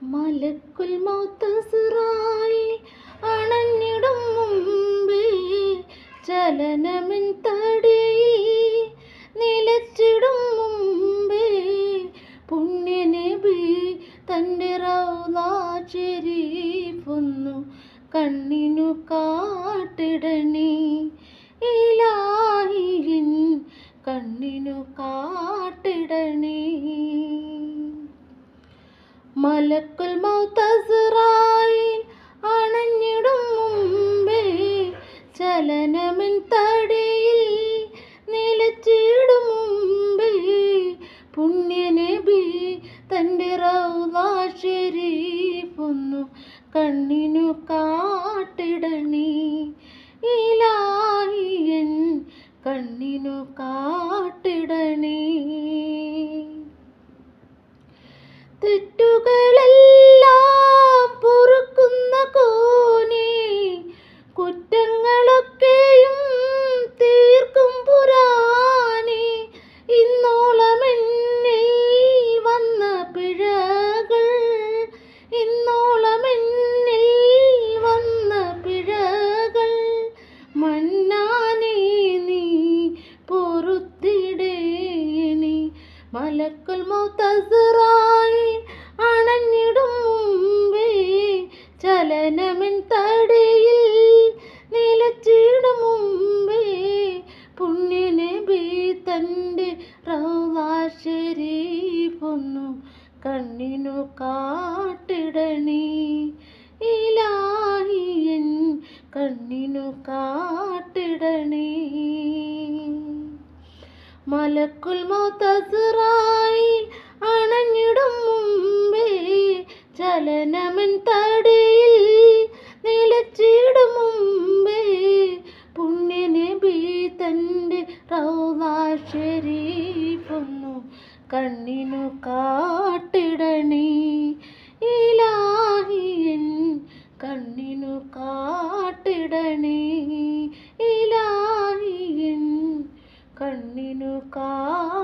മലക്കുൽ മൗത്തസുറായി അണഞ്ഞിടും മുമ്പേ ചലനമിൻ തടി നിലച്ചിടും മുമ്പേ പുണ്യനബി തന്റെ റൗലാചെരീഫൊന്നു കണ്ണിനു കാട്ടിടണേ ഇലാഹിൻ മലക്കുൽ മൗത്തസുറായി അണഞ്ഞിടും മുമ്പേ ചലനമിൻ തടിയിൽ നിലച്ചിടും മുമ്പേ പുണ്യനബി തന്റെ റൗലാശരീഫൊന്നു കണ്ണിനു കാട്ടിടണി. ഇലാഹിയൻ കണ്ണിനു കാട്ടിടണേ മലക്കുൽ മൗത്തസുറായി അണഞ്ഞിടും മുമ്പേ ചലനമിൻ തടിയിൽ നിലച്ചിടും മുമ്പേ പുണ്യനബി തന്റെ പൊന്നു കണ്ണിനു കാട്ടിടണി. ഇലാഹിയൻ കണ്ണിനു കാട്ടിടണേ മലക്കുൽ മൗത്തസുറായി അണഞ്ഞിടും മുമ്പേ ചലനമൻ തടിയിൽ നിലച്ചിടും മുമ്പേ പുണ്യനെ പുണ്യനബി തന്റെ റൗവാശരീഫൊന്നു കണ്ണിനു കാട്ടിടണേ. ഇലാഹിയൻ കണ്ണിനു കാട്ടിടണേ. ഇലാഹിയൻ കണ്ണിനു കാട്ടിടണേ